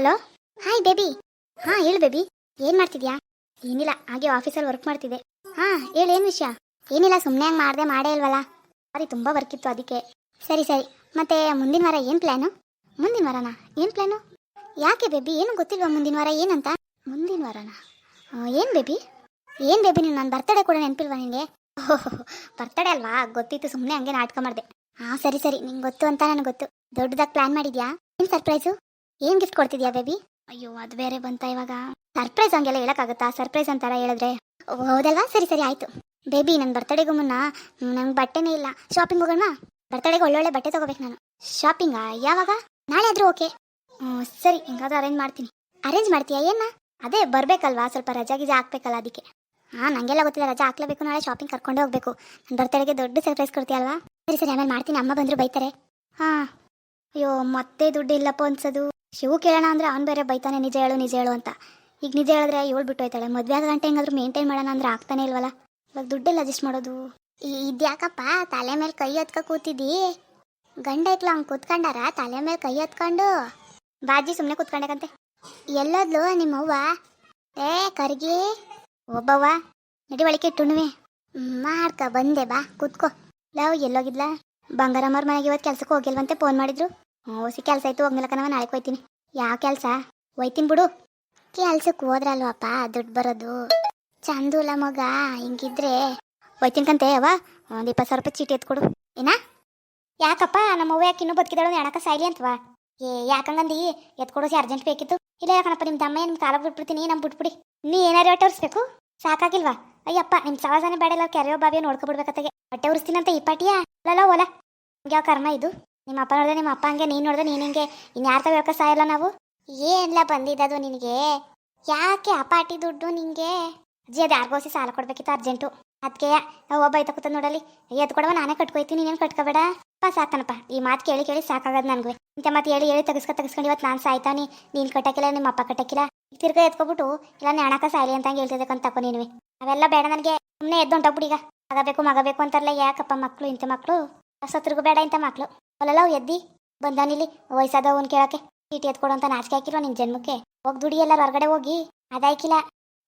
Hello hi baby ಹಾ, ಹೇಳು baby ಏನು ಮಾಡ್ತಿದ್ಯಾ? ಏನಿಲ್ಲ, ಹಾಗೆ ಆಫೀಸಲ್ಲಿ ವರ್ಕ್ ಮಾಡ್ತಿದ್ದೆ. ಹಾ, ಹೇಳು, ಏನು ವಿಷಯ? ಏನಿಲ್ಲ ಸುಮ್ಮನೆ ಹಂಗೆ ಮಾಡ್ದೆ, ಮಾಡೇ ಇಲ್ವಲ್ಲ? ಸರಿ ತುಂಬ ವರ್ಕ್ ಇತ್ತು ಅದಕ್ಕೆ. ಸರಿ ಸರಿ. ಮತ್ತೆ ಮುಂದಿನ ವಾರ ಏನು ಪ್ಲ್ಯಾನು ಮುಂದಿನ ವಾರನ? ಏನು ಪ್ಲ್ಯಾನು ಯಾಕೆ ಬೇಬಿ ಏನು ಗೊತ್ತಿಲ್ವಾ ಮುಂದಿನ ವಾರ ಏನಂತ? ಮುಂದಿನ ವಾರನಾ? ಏನು ಬೇಬಿ ಏನು ಬೇಬಿ ನೀನು ನನ್ನ ಬರ್ತಡೇ ಕೂಡ ನೆನಪಿಲ್ವಾ ನಿನಗೆ ಬರ್ತಡೇ ಅಲ್ವಾ? ಗೊತ್ತಿತ್ತು ಸುಮ್ಮನೆ ಹಂಗೆ ನಾಟಕ ಮಾಡಿದೆ. ಹಾಂ ಸರಿ ಸರಿ. ನಿಂಗೆ ಗೊತ್ತು ಅಂತ ನನಗೆ ಗೊತ್ತು. ದೊಡ್ಡದಾಗಿ ಪ್ಲ್ಯಾನ್ ಮಾಡಿದ್ಯಾ? ಏನು ಸರ್ಪ್ರೈಸು ಏನು ಗಿಫ್ಟ್ ಕೊಡ್ತಿದ್ಯಾ ಬೇಬಿ ಅಯ್ಯೋ, ಅದು ಬೇರೆ ಬಂತ ಇವಾಗ. ಸರ್ಪ್ರೈಸ್ ಹಂಗೆಲ್ಲ ಹೇಳಕ್ಕಾಗತ್ತಾ? ಸರ್ಪ್ರೈಸ್ ಅಂತಾರ ಹೇಳಿದ್ರೆ? ಹೌದಲ್ವಾ? ಸರಿ ಸರಿ, ಆಯ್ತು. ಬೇಬಿ ನನ್ನ ಬರ್ತಡೇಗೂ ಮುನ್ನ ನಂಗೆ ಬಟ್ಟೆನೇ ಇಲ್ಲ. ಶಾಪಿಂಗ್ ಹೋಗೋಣ ಬರ್ತಡೇಗೆ ಒಳ್ಳೊಳ್ಳೆ ಬಟ್ಟೆ ತಗೋಬೇಕು ನಾನು. ಶಾಪಿಂಗಾ ಯಾವಾಗ? ನಾಳೆ ಆದ್ರೂ ಓಕೆ ಸರಿ, ಹಿಂಗಾದ್ರೂ ಅರೇಂಜ್ ಮಾಡ್ತೀನಿ. ಅರೇಂಜ್ ಮಾಡ್ತೀಯಾ? ಏನ ಅದೇ, ಬರಬೇಕಲ್ವಾ? ಸ್ವಲ್ಪ ರಜಾ ಗಿಜಾ ಹಾಕ್ಬೇಕಲ್ಲ ಅದಕ್ಕೆ. ಹಾಂ ನನಗೆಲ್ಲ ಗೊತ್ತಿಲ್ಲ, ರಜಾ ಹಾಕ್ಲೇಬೇಕು ನಾಳೆ ಶಾಪಿಂಗ್ ಕರ್ಕೊಂಡೇ ಹೋಗ್ಬೇಕು. ನನ್ನ ಬರ್ತಡೇಗೆ ದೊಡ್ಡ ಸರ್ಪ್ರೈಸ್ ಕೊಡ್ತೀಯಲ್ವಾ ಸರಿ ಸರಿ, ಆಮೇಲೆ ಮಾಡ್ತೀನಿ. ಅಮ್ಮ ಬಂದರು ಬೈತಾರೆ. ಹಾಂ. ಅಯ್ಯೋ, ಮತ್ತೆ ದುಡ್ಡು ಇಲ್ಲಪ್ಪ ಅನ್ಸೋದು. ಶಿವು ಕೇಳೋಣ ಅಂದ್ರೆ ಅವ್ನು ಬೇರೆ ಬೈತಾನೆ ನಿಜ ಹೇಳು ನಿಜ ಹೇಳು ಅಂತ. ಈಗ ನಿಜ ಹೇಳಿದ್ರೆ ಇವಳು ಬಿಟ್ಟು ಹೋಯ್ತಾಳೆ ಮದುವೆ ಆದ ಗಂಟೆ ಹೆಂಗಾದ್ರೂ ಮೇಂಟೈನ್ ಮಾಡೋಣ ಅಂದ್ರೆ ಆಗ್ತಾನೆ ಇಲ್ವಲ್ಲ? ಇವಾಗ ದುಡ್ಡೆಲ್ಲ ಅಡ್ಜಸ್ಟ್ ಮಾಡೋದು. ಇದ್ಯಾಕಪ್ಪ? ತಲೆ ಮೇಲೆ ಕೈ ಹತ್ಕ ಕೂತಿದ್ದಿ? ಗಂಡ ಐಕ್ಲ ಅವ್ನು ಕೂತ್ಕೊಂಡಾರ? ತಲೆ ಮೇಲೆ ಕೈ ಹತ್ಕೊಂಡು? ಬಾಜಿ ಸುಮ್ಮನೆ ಕೂತ್ಕೊಂಡಕಂತೆ. ಎಲ್ಲೋದ್ಲು ನಿಮ್ಮವ್ವ ಏ ಕರ್ಗಿ. ಒಬ್ಬವ್ವ. ನಡಿ ಒಳಕ್ಕೆ ಇಟ್ಟುಣ್ವೆ. ಮಾಡ್ಕ ಬಂದೆ ಬಾ ಕೂತ್ಕೋ. ಲವ್ ಎಲ್ಲೋಗಿದ್ಲ? ಬಂಗಾರಮ್ಮರ ಮನೆಗೆ ಇವತ್ತು ಕೆಲ್ಸಕ್ಕೆ ಹೋಗಿಲ್ವಂತೆ ಫೋನ್ ಮಾಡಿದ್ರು? ಓಸಿ ಕೆಲಸ ಆಯ್ತು ಹೋಗ್ನಿಲ್ಲಕನವ ನಾಳೆ ಹೋಯ್ತೀನಿ. ಯಾವ ಕೆಲಸ? ಹೋಯ್ತೀನಿ ಬಿಡು. ಕೆಲ್ಸಕ್ಕೆ ಹೋದ್ರಲ್ವಪ್ಪ, ದುಡ್ಡು ಬರೋದು. ಚಂದೂಲ ಮಗ, ಹಿಂಗಿದ್ರೆ. ಹೋಯ್ತಿನ್ಕಂತೆ ಅವ ಒಂದು ಇಪ್ಪತ್ತು ಸಾವಿರ ರೂಪಾಯಿ ಚೀಟಿ ಎತ್ಕೊಡು. ಏನ? ಯಾಕಪ್ಪ, ನಮ್ಮ ಅವ್ವ ಯಾಕೆ ಇನ್ನೂ ಬದುಕಿದಾಳು ಎಣಕ ಸಾಯ್ಲಿ ಅಂತವಾ ಏ, ಯಾಕಂಗಂದಿ? ಎತ್ಕೊಡೋಸಿ ಅರ್ಜೆಂಟ್ ಬೇಕಿತ್ತು. ಇಲ್ಲ ಯಾಕಣಪ್ಪ ನಿಮ್ಮ ತಮ್ಮ ನಿಮ್ಮ ಕಾಲ ಬಿಟ್ಬಿಡ್ತೀನಿ ನಮ್ಮ ಬಿಟ್ಬಿಡಿ ನೀ ಏನಾರು ಹೊಟ್ಟೆ ಉರ್ಸ್ಬೇಕು? ಸಾಕಾಗಿಲ್ವಾ? ಅಯ್ಯಪ್ಪ ನಿಮ್ಮ ಸವಾಸನೆ ಬೇಡ ಇಲ್ಲ ಕೆರೆಯೋ ಬಾವಿಯೋ ನೋಡ್ಕೊಬಿಡ್ಬೇಕತ್ತಾಗೆ. ಹೊಟ್ಟೆ ಉರಿಸ್ತೀನಂತ ಈ ಪಾಟಿಯಾ? ಅಲ್ಲಲ್ಲ ಓಲ. ಯಾವ ಕರ್ಮ ಇದು? ನಿಮ್ಮ ಅಪ್ಪ ನೋಡಿದ್ರೆ ನಿಮ್ಮ ಅಪ್ಪ ಹಂಗೆ, ನೀನು ನೋಡಿದ್ರೆ ನೀನು ಹಿಂಗೆ. ಇನ್ಯಾರ ತಗೋಕ ಸಾಯಲ್ಲ ನಾವು? ಏನೆಲ್ಲ ಬಂದಿದ್ದದು ನಿನಗೆ? ಯಾಕೆ ಅಪಾಟಿ ದುಡ್ಡು ನಿಂಗೆ? ಅಜ್ಜಿ, ಅದು ಯಾರಿಗೋಸಿ ಸಾಲ ಕೊಡ್ಬೇಕಿತ್ತು ಅರ್ಜೆಂಟು. ಅದಕ್ಕೆ ಒಬ್ಬ ಐತ ಕೂತ ನೋಡಲಿ ಎದ್ದು ಕೊಡವ ನಾನೇ ಕಟ್ಕೊಯ್ತೀನಿ, ನೀನೇನು ಕಟ್ಕೋಬೇಡ? ಅಪ್ಪ ಸಾಕನಪ್ಪ, ಈ ಮಾತು ಕೇಳಿ ಕೇಳಿ ಸಾಕಾಗದು ನನಗೆ. ಇಂಥ ಮಾತು ಹೇಳಿ ಹೇಳಿ ತಗಸ್ಕ, ತಗಸ್ಕೊಂಡು ಇವತ್ತು ನಾನು ಸಾಯ್ತಾನೆ ನೀನು ಕಟ್ಟಕ್ಕಿಲ್ಲ ನಿಮ್ಮ ಅಪ್ಪ ಕಟ್ಟಕ್ಕಿಲ್ಲ ತಿರ್ಗಾ ಎತ್ಕೊಬಿಟ್ಟು, ಇಲ್ಲ ನಾಣಕ ಸಾಯ್ಲಿ ಅಂತ ಹೇಳ್ತಿದ್ದಕ್ಕಂತ ತಕೊ ನೀನು ಅವೆಲ್ಲ ಬೇಡ ನನಗೆ. ಸುಮ್ಮನೆ ಎದ್ದು ಹೊಂಟೋಗ್ಬಿಡಿ ಈಗ ಮಗಬೇಕು ಮಗಬೇಕು ಅಂತಾರಲ್ಲ, ಯಾಕಪ್ಪ ಮಕ್ಕಳು ಇಂಥ ಮಕ್ಕಳು ಸತ್ರಿಗೂ ಬೇಡ ಇಂಥ ಮಕ್ಕಳು ಅಲ್ಲಲ್ಲ ಎದ್ದಿ? ಬಂದಾನಿಲ್ಲಿ ವಯಸ್ಸಾದವನ್ ಕೇಳಕ್ಕೆ. ಚೀಟಿ ಎತ್ಕೊಡು ಅಂತ ನಾಚಿಕೆ ಹಾಕಿರೋ ನಿನ್ ಜನ್ಮಕ್ಕೆ. ಹೋಗಿ ದುಡಿ ಎಲ್ಲಾರು ಹೊರಗಡೆ ಹೋಗಿ. ಅದಾಯ್ಕಿಲ್ಲ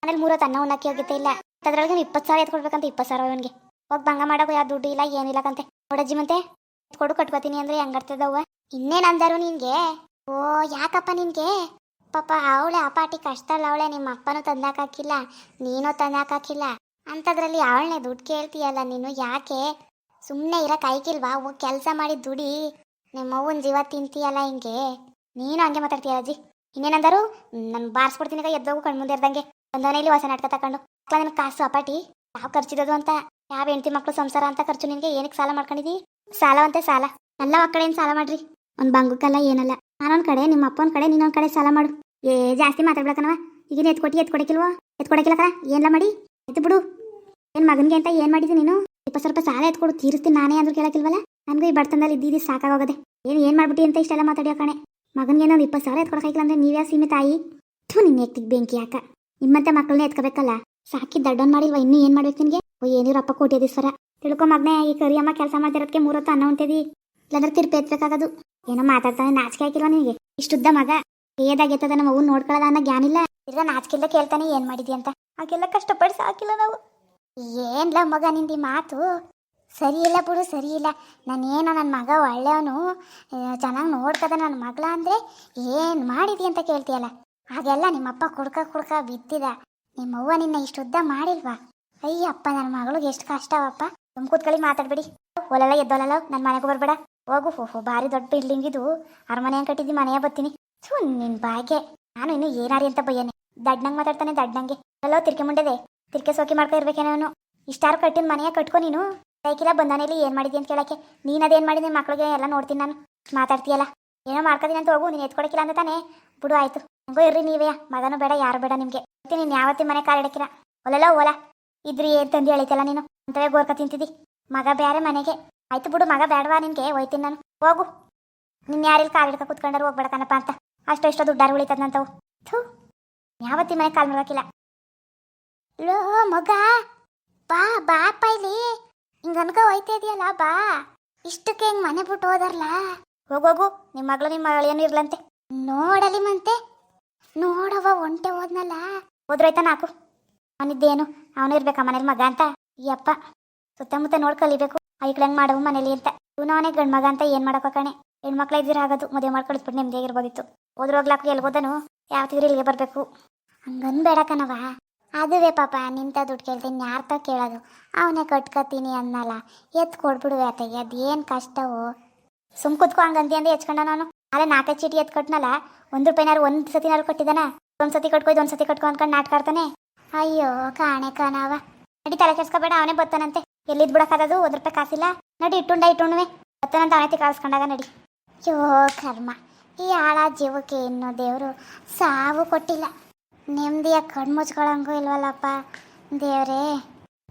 ಮನೇಲಿ ಮೂರತ್ತು ಅನ್ನ ಉಣ್ಣಕ್ಕೆ ಹೋಗಿದ್ದೆ ಇಲ್ಲ. ಅದ್ರೊಳಗೆ ಇಪ್ಪತ್ತು ಸಾವಿರ ಎತ್ಕೊಡ್ಬೇಕಂತ ಇಪ್ಪತ್ತು ಸಾವಿರ ಅವನಿಗೆ. ಹೋಗಿ ಭಂಗ ಮಾಡೋಕೆ ಯಾವ ದುಡ್ಡು ಇಲ್ಲ ಏನಿಲ್ಲ ಕಂತೆ. ನೋಡಜ್ಜಿ ಮತ್ತೆ. ಎತ್ಕೊಡು, ಕಟ್ಕೋತೀನಿ ಅಂದ್ರೆ ಹೆಂಗಾರ್ತದವ್ವ ಇನ್ನೇನು ಅಂದರು ನಿನ್ಗೆ? ಓ, ಯಾಕಪ್ಪ ನಿನ್ಗೆ? ಪಾಪ ಅವಳೆ ಆ ಪಾಟಿ ಕಷ್ಟ ಅಲ್ಲ ಅವಳೆ ನಿಮ್ಮ ಅಪ್ಪನೂ ತಂದಾಕಿಲ್ಲ ನೀನೂ ತಂದಾಕಿಲ್ಲ ಅಂಥದ್ರಲ್ಲಿ ಅವಳನ್ನೇ ದುಡ್ಡು ಕೇಳ್ತೀಯಲ್ಲ ನೀನು, ಯಾಕೆ? ಸುಮ್ಮನೆ ಇರಕ್ಕೆ ಆಯ್ಕಿಲ್ವಾ ಹೋಗಿ ಕೆಲಸ ಮಾಡಿ ದುಡಿ. ನಿಮ್ಮ ಅವ್ವನ ಜೀವ ತಿಂತೀಯಲ್ಲ ಹಿಂಗೆ? ನೀನು ಹಂಗೆ ಮಾತಾಡ್ತೀಯ ಅಜ್ಜಿ? ಇನ್ನೇನಂದರು? ನಾನು ಬಾರಿಸ್ಬಿಡ್ತೀನಿ ಎದ್ದೋಗು ಕಣ್ಮುಂದೆ ಇರ್ದಂಗೆ ಇಲ್ಲಿ ಹೊಸ ನಾಟಕ ತಕೊಂಡು. ನನಗೆ ಕಾಸು ಅಪಾಟಿ. ಯಾವ ಖರ್ಚಿದದು ಅಂತ? ಯಾವ ಹೆಂಡತಿ ಮಕ್ಳು ಸಂಸಾರ ಅಂತ ಖರ್ಚು ನಿನಗೆ? ಏನಕ್ಕೆ ಸಾಲ ಮಾಡ್ಕೊಂಡಿದಿ? ಸಾಲ ಸಾಲ. ಎಲ್ಲ ಕಡೆಯಿಂದ ಸಾಲ ಮಾಡ್ರಿ. ಒಂದು ಬಂಗುಕ್ಕಲ್ಲ ಏನಲ್ಲ. ನಾನೊಂದ್ ಕಡೆ, ನಿಮ್ಮ ಅಪ್ಪನ ಕಡೆ, ನೀನೊಂದು ಕಡೆ ಸಾಲ ಮಾಡು. ಏ, ಜಾಸ್ತಿ ಮಾತಾಡ್ಬೇಕನವ ಈಗಿನ ಎತ್ಕೊಟ್ಟಿ, ಎತ್ಕೊಡಕಿಲ್ವೋ? ಎತ್ಕೊಡಕಿಲ್ಲಕ ಏನ್ಲ ಮಾಡಿ? ಎತ್ತು ಬಿಡು. ಏನು ಮಗನಿಗೆ ಅಂತ ಏನು ಮಾಡಿದಿ ನೀನು? ಇಪ್ಪತ್ತು ಸ್ವಲ್ಪ ಸಾಲ ಎತ್ಕೊಡು, ತೀರಿಸ್ತೀನಿ ನಾನೇ ಅಂದ್ರೂ ಕೇಳಕ್ಕಿಲ್ವಲ್ಲ? ನನಗೂ ಈ ಬಡತನದಲ್ಲಿ ಇದ್ದಿದ್ದು ಸಾಕಾಗೋಗದೆ. ಏನು ಏನು ಮಾಡ್ಬಿಟ್ಟಿ ಅಂತ ಇಷ್ಟೆಲ್ಲ ಮಾತಾಡಿಯೋ ಕಣೆ? ಮಗನಿಗೆ ಏನೋ ಇಪ್ಪತ್ತು ಸಾವಿರ ಎತ್ಕೊಡಕ್ಕಾಗಿಲ್ಲ ಅಂದ್ರೆ ನೀವ್ಯಾ ಸೀಮೆ ತಾಯಿ? ಥೂ ನಿನ್ನ ಎತ್ತಿಗೆ ಬೆಂಕಿ ಯಾಕ? ನಿಮ್ಮಂತ ಮಕ್ಕಳನ್ನ ಎತ್ಕೋಬೇಕಲ್ಲ? ಸಾಕಿ ದಡ್ಡನ್ ಮಾಡಿಲ್ವ, ಇನ್ನೂ ಏನು ಮಾಡ್ಬೇಕು ನಿನಗೆ? ಓ, ಏನಿರಪ್ಪ ಸ್ವರ. ತಿಳ್ಕೊ ಮಗನೇ, ಈ ಕರಿಯಮ್ಮ ಕೆಲಸ ಮಾಡ್ತಿರೋದಕ್ಕೆ ಮೂರೊತ್ತು ಅನ್ನ ಉಂಟದಿ ಇಲ್ಲಾಂದ್ರೆ ತಿರ್ಪಿ ಎತ್ಬೇಕಾಗದು. ಏನೋ ಮಾತಾಡ್ತಾನೆ, ನಾಚಿಕೆ ಹಾಕಿಲ್ವ ನಿನಗೆ? ಇಷ್ಟುದ್ದ ಮಗ. ಏದಾಗೆತ್ತದ ನಮ್ಮ ಅವ್ನು ನೋಡ್ಕೊಳ್ಳೋದ ಅನ್ನೋ ಜ್ಞಾನ ಇಲ್ಲ. ಇಲ್ಲ ನಾಚಿಕೆಲ್ಲ ಕೇಳ್ತಾನೆ, ಏನು ಮಾಡಿದಿ ಅಂತ ಹಾಗೆಲ್ಲ ಕಷ್ಟಪಡಿ ಸಾಕಿಲ್ಲ ನಾವು. ಏನ್ಲ ಮಗ ನಿಂದಿ ಮಾತು? ಸರಿ ಇಲ್ಲ ಬಿಡು ಸರಿ ಇಲ್ಲ ನಾನೇನೋ ನನ್ನ ಮಗ ಒಳ್ಳೆಯವನು. ಚೆನ್ನಾಗಿ ನೋಡ್ಕದ ನನ್ನ ಮಗಳ ಅಂದರೆ ಏನು ಮಾಡಿದಿ ಅಂತ ಕೇಳ್ತೀಯಲ್ಲ? ಹಾಗೆಲ್ಲ ನಿಮ್ಮಪ್ಪ ಕುಡ್ಕ ಕುಡ್ಕ ಬಿದ್ದಿದ. ನಿಮ್ಮವ್ವ ನಿನ್ನ ಇಷ್ಟು ಉದ್ದ ಮಾಡಿಲ್ವಾ? ಅಯ್ಯಪ್ಪ ನನ್ನ ಮಗಳಿಗೆ ಎಷ್ಟು ಕಷ್ಟವಪ್ಪ. ತುಂಬ ಕೂತ್ಕೊಳ್ಳಿ, ಮಾತಾಡ್ಬಿಡಿ. ಒಲೆಲ್ಲ ಎದ್ದೋಲಲ್ಲ ನನ್ನ ಮನೆಗೆ ಬರ್ಬೇಡ. ಹೋಗು ಹೋಹೋ ಭಾರಿ ದೊಡ್ಡ ಬಿಲ್ಡಿಂಗ್ ಇದು. ಅರಮನೆ ಹೆಂಗೆ ಕಟ್ಟಿದ್ದಿ, ಮನೆಯ ಬರ್ತೀನಿ. ಸು ನಿನ್ನ ಬಾಯ್ಗೆ ನಾನು ಇನ್ನು ಏನಾರಿ ಅಂತ ಬಯ್ಯನೆ. ದಡ್ನಂಗೆ ಮಾತಾಡ್ತಾನೆ, ದಡ್ನಂಗೆ. ಎಲ್ಲೋ ತಿರ್ಕೆ ಮುಂಡೆದೆ. ತಿರ್ಕೆ ಸೋಕಿ ಮಾಡ್ಕೊ ಅವನು. ಇಷ್ಟಾರು ಕಟ್ಟಿನ ಮನೆಯ ಕಟ್ಕೊ ನೀನು. ಕೈಕಿಲ್ಲ ಬಂದಾನೇಲಿ ಏನು ಮಾಡಿದ್ಯ ಅಂತ ಕೇಳಕ್ಕೆ. ನೀನು ಅದೇನು ಮಾಡಿದಿ ಮಕ್ಳಿಗೆ? ಎಲ್ಲ ನೋಡ್ತೀನಿ ನಾನು. ಮಾತಾಡ್ತೀಯಲ್ಲ. ಏನೋ ಮಾಡ್ಕೊತೀನಿ ಅಂತ ಹೋಗು, ನೀನು ಎತ್ಕೊಳಕಿಲ್ಲ ಅಂತ ತಾನೇ. ಬಿಡು, ಆಯ್ತು. ಹೆಂಗೋ ಇರ್ರಿ ನೀವೇ. ಮಗನೂ ಬೇಡ, ಯಾರು ಬೇಡ ನಿಮಗೆ. ನೀನು ಯಾವತ್ತಿನ ಮನೆ ಕಾಲಿಡಕ್ಕಿಲ್ಲ ಒಲೆಲ್ಲ ಓಲ ಇದ್ರಿ ಏನ್ ತಂದು ಹೇಳಿತಲ್ಲ ನೀನು. ಅಂತವೇ ಗೋರ್ಕ ತಿಂತಿದ್ದಿ. ಮಗ ಬೇರೆ ಮನೆಗೆ. ಆಯ್ತು ಬಿಡು, ಮಗ ಬೇಡವಾ ನಿನ್ಗೆ? ಹೋಯ್ತೀನಿ ನಾನು. ಹೋಗು. ನಿನ್ನ ಯಾರಿಲ್ಲಿ ಇಡ್ಕ ಕುತ್ಕೊಂಡಾರು ಹೋಗ್ಬೇಡ ಹೋಗ್ಬೇಡಕನಪ್ಪ ಅಂತ. ಅಷ್ಟೋ ಎಷ್ಟೋ ದುಡ್ಡಾರು ಉಳಿತದಂತವು ಥೂ. ಯಾವತ್ತಿ ಮನೆ ಕಾಲ್ ನೋಡಕ್ಕಿಲ್ಲ ಲೋ ಮಗ. ಬಾ ಬಾ ಇಲ್ಲಿ. ಹಿಂಗ ಅನ್ಕ ಹೋಯ್ತಾ ಇದೆಯಲ್ಲ, ಬಾ. ಇಷ್ಟಕ್ಕೆ ಹಿಂಗ್ ಮನೆ ಬಿಟ್ಟು ಹೋದಾರಲ್ಲ ಹೋಗೋಗು ನಿಮ್ಮ ಮಗಳು ನಿಮ್ಮ ಮಗಳೇನು ಇರ್ಲಂತೆ. ನೋಡಲಿ ಮಂತೆ. ನೋಡವ ಒಂಟೆ ಹೋದ್ನಲ್ಲ. ಹೋದ್ರಾಯ್ತ ನಾಕು ಅವನಿದ್ದೇನು? ಅವನು ಇರ್ಬೇಕಾ ಮನೇಲಿ ಮಗ ಅಂತ? ಯಪ್ಪ. ಸುತ್ತಮುತ್ತ ನೋಡ್ ಕಲಿಬೇಕು ಹೆಂಗ್ ಮಾಡವು ಮನೇಲಿ ಅಂತ. ಇವನು ಅವನೇ ಗಂಡ್ ಮಗ ಅಂತ ಏನ್ ಮಾಡಕ್ಕ ಕಣೆ ಹೆಣ್ಮಕ್ಳ ಇದ್ದೀರ ಆಗೋದು. ಮದುವೆ ಮಾಡ್ಕೊಳಿಸ್ಬಿಟ್ಟು ನೆಮ್ಮದಿಯಾಗಿರ್ಬೋದಿತ್ತು. ಹೋದ್ರೋಗ್ಲಾಕು ಎಲ್ಬೋದನು ಯಾವತ್ತಿದ್ರು ಇಲ್ಲಿಗೆ ಬರ್ಬೇಕು? ಹಂಗನ್ಬೇಡ ಕಣವ ಅದುವೇ ಪಾಪ, ನಿಂತ ದುಡ್ಡು ಕೇಳ್ತೀನಿ, ಯಾರ್ತ ಕೇಳೋದು? ಅವನೇ ಕಟ್ಕೋತೀನಿ ಅನ್ನಲ್ಲ ಎತ್ ಕೊಡ್ಬಿಡುವೆ ಆತಗೆ ಅದೇನು ಕಷ್ಟವೋ? ಸುಮ್ ಕುತ್ಕೊ ಹಂಗಂತಿ ಅಂದ್ರೆ ಹೆಚ್ಕೊಂಡ ನಾನು. ಅಲ್ಲ, ನಾಲ್ಕೈದು ಚೀಟಿ ಎತ್ ಕಟ್ನಲ್ಲ, ಒಂದು ರೂಪಾಯಿನಾರು ಒಂದು ಸತಿನಾರು ಕಟ್ಟಿದಾನ ಒಂದು ಸತಿ ಕಟ್ಕೊ ಒಂದು ಸತಿ ಕಟ್ಕೊ ಅನ್ಕೊಂಡು ನಾಟ್ಕಾಡ್ತಾನೆ ಅಯ್ಯೋ, ಕಾಣೆ ಕಾಣವ. ನಡಿ ತಲೆ ಕೆಡ್ಸ್ಕೊಬೇಡ, ಅವನೇ ಬರ್ತಾನಂತೆ ಎಲ್ಲಿದ್ ಬಿಡಕ್ಕಾದದು ಒಂದು ರೂಪಾಯಿ ಕಾಸಿಲ್ಲ. ನಡಿ, ಇಟ್ಟುಂಡ, ಇಟ್ಟುಣ್ವೆ. ಬತ್ತಾನಂತ ಅವನೇ ಕಳ್ಸ್ಕೊಂಡಾಗ ನಡಿ. ಯೋ, ಕರ್ಮ. ಈ ಆಳ ಜೀವಕ್ಕೆ ಇನ್ನು ದೇವರು ಸಾವು ಕೊಟ್ಟಿಲ್ಲ. ನೆಮ್ಮದಿಯ ಕಣ್ಣು ಮುಚ್ಕೊಳಂಗೂ ಇಲ್ವಲ್ಲಪ್ಪ? ದೇವ್ರೇ.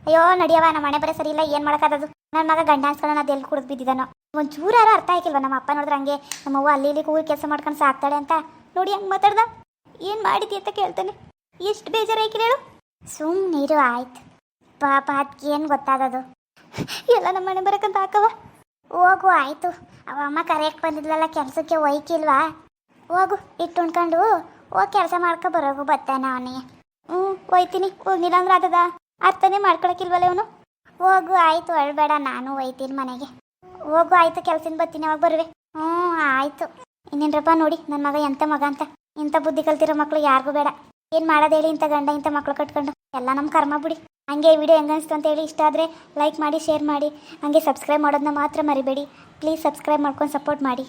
ಅಯ್ಯೋ ನಡಿಯವ ನಮ್ಮ ಮನೆ ಬರೀ ಸರಿ ಇಲ್ಲ ಏನು ಮಾಡೋಕ್ಕಾಗದು ನನ್ನ ಮಗ ಗಂಡ ಅನ್ಸ್ಕೊಳ್ಳೋಣ ಎಲ್ಲಿ ಕುಡಿದು ಬಿದ್ದಿದ್ದಾನೋ. ಯಾರು ಅರ್ಥ ಆಯ್ಕಿಲ್ವ ನಮ್ಮ ಅಪ್ಪ ನೋಡಿದ್ರೆ ಹಂಗೆ ನಮ್ಮವ್ವ ಅಲ್ಲಿ ಇಲ್ಲಿ ಕೂಗಿ ಕೆಲಸ ಮಾಡ್ಕೊಂಡು ಸಾಕ್ತಾಳೆ ಅಂತ? ನೋಡಿ ಹಂಗೆ ಮಾತಾಡ್ದ? ಏನು ಮಾಡಿದಿ ಅಂತ ಕೇಳ್ತಾನೆ. ಎಷ್ಟು ಬೇಜಾರಾಯ್ಕಿಲ್ಲ ಹೇಳು ಸುಮ್ಮನಿರು ಆಯ್ತು. ಪಾಪ ಅದಕ್ಕೆ ಏನು ಗೊತ್ತಾದದು? ಎಲ್ಲ ನಮ್ಮ ಮನೆ ಬರಕಂತ ಹಾಕವ ಹೋಗು, ಆಯ್ತು. ಅವ ಅಮ್ಮ ಕರೆಯಕ್ಕೆ ಬಂದಿದ್ಲಲ್ಲ, ಕೆಲಸಕ್ಕೆ ಒಯ್ಕಿಲ್ವಾ? ಹೋಗು, ಇಟ್ಟು ಉಣ್ಕೊಂಡು. ಹೋಗಿ ಕೆಲಸ ಮಾಡ್ಕೊ ಬರೋಗು ಬತ್ತಾನ ಅವನಿಗೆ ಹ್ಞೂ ಒಯ್ತೀನಿ ಹೋಗಿಲ್ಲ ಅಂದ್ರೆ ಅದದ ಅರ್ಥನೇ ಮಾಡ್ಕೊಳಕ್ಕಿಲ್ವಲ್ಲ ಇವನು? ಹೋಗು, ಆಯ್ತು, ಅಳ್ಬೇಡ, ನಾನು ಒಯ್ತೀನಿ ಮನೆಗೆ. ಹೋಗು, ಆಯ್ತು ಕೆಲ್ಸದಿಂದ ಬರ್ತೀನಿ ಅವಾಗ ಬರುವೆ. ಹ್ಞೂ ಆಯ್ತು. ಇನ್ನೇನ್ರಪ್ಪ ನೋಡಿ ನನ್ನ ಮಗ ಎಂಥ ಮಗ ಅಂತ. ಇಂಥ ಬುದ್ಧಿ ಕಲ್ತಿರೋ ಮಕ್ಳು ಯಾರಿಗೂ ಬೇಡ. ಏನು ಮಾಡೋದು ಹೇಳಿ ಇಂಥ ಗಂಡ, ಇಂಥ ಮಕ್ಳು ಕಟ್ಕೊಂಡು? ಎಲ್ಲ ನಮ್ಮ ಕರ್ಮ ಬಿಡಿ. ಹಂಗೆ ವಿಡಿಯೋ ಹೆಂಗೆ ಅನಿಸ್ತು ಅಂತ ಹೇಳಿ ಇಷ್ಟ ಆದರೆ ಲೈಕ್ ಮಾಡಿ, ಶೇರ್ ಮಾಡಿ. ಹಂಗೆ ಸಬ್ಸ್ಕ್ರೈಬ್ ಮಾಡೋದನ್ನ ಮಾತ್ರ ಮರಿಬೇಡಿ. ಪ್ಲೀಸ್ ಸಬ್ಸ್ಕ್ರೈಬ್ ಮಾಡ್ಕೊಂಡು ಸಪೋರ್ಟ್ ಮಾಡಿ.